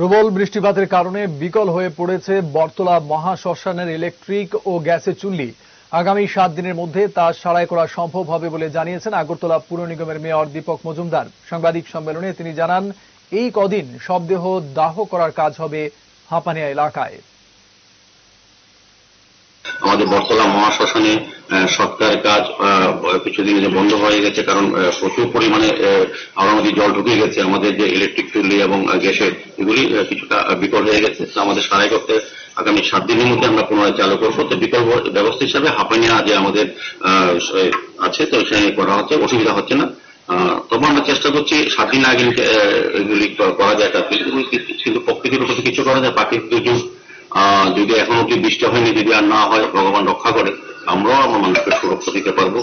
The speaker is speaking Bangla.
প্রবল বৃষ্টিপাতের কারণে বিকল হয়ে পড়েছে বর্তলা মহাশ্মশানের ইলেকট্রিক ও গ্যাসের চুল্লি। আগামী সাত দিনের মধ্যে তা সারাই করা সম্ভব হবে বলে জানিয়েছেন আগরতলা পুর নিগমের মেয়র দীপক মজুমদার। সাংবাদিক সম্মেলনে তিনি জানান, এই কদিন শবদেহ দাহ করার কাজ হবে হাঁপানিয়া এলাকায়। আমাদের বটতলা মহাশ্মশানে সৎকার কাজ কিছুদিন যে বন্ধ হয়ে গেছে কারণ প্রচুর পরিমাণে আহ, জল ঢুকে গেছে। আমাদের যে ইলেকট্রিক চুল্লি এবং গ্যাসের এগুলি কিছুটা বিকল হয়ে গেছে। আমাদের সারাই করতে আগামী সাত দিনের মধ্যে আমরা পুনরায় চালু করব। তো বিকল্প ব্যবস্থা হিসাবে হাঁপানিয়া যে আমাদের আছে তো সেখানে করা হচ্ছে অসুবিধা হচ্ছে না। তবে আমরা চেষ্টা করছি সাত দিন আগে এগুলি করা যায়। কিন্তু প্রকৃতির উপর কিছু করা যায় প্রাকৃতিক দুর্যোগ যদি এখন অব্দি বৃষ্টি হয়নি আর না হয় ভগবান রক্ষা করে আমরাও আমার মানুষকে সুরক্ষা দিতে পারব।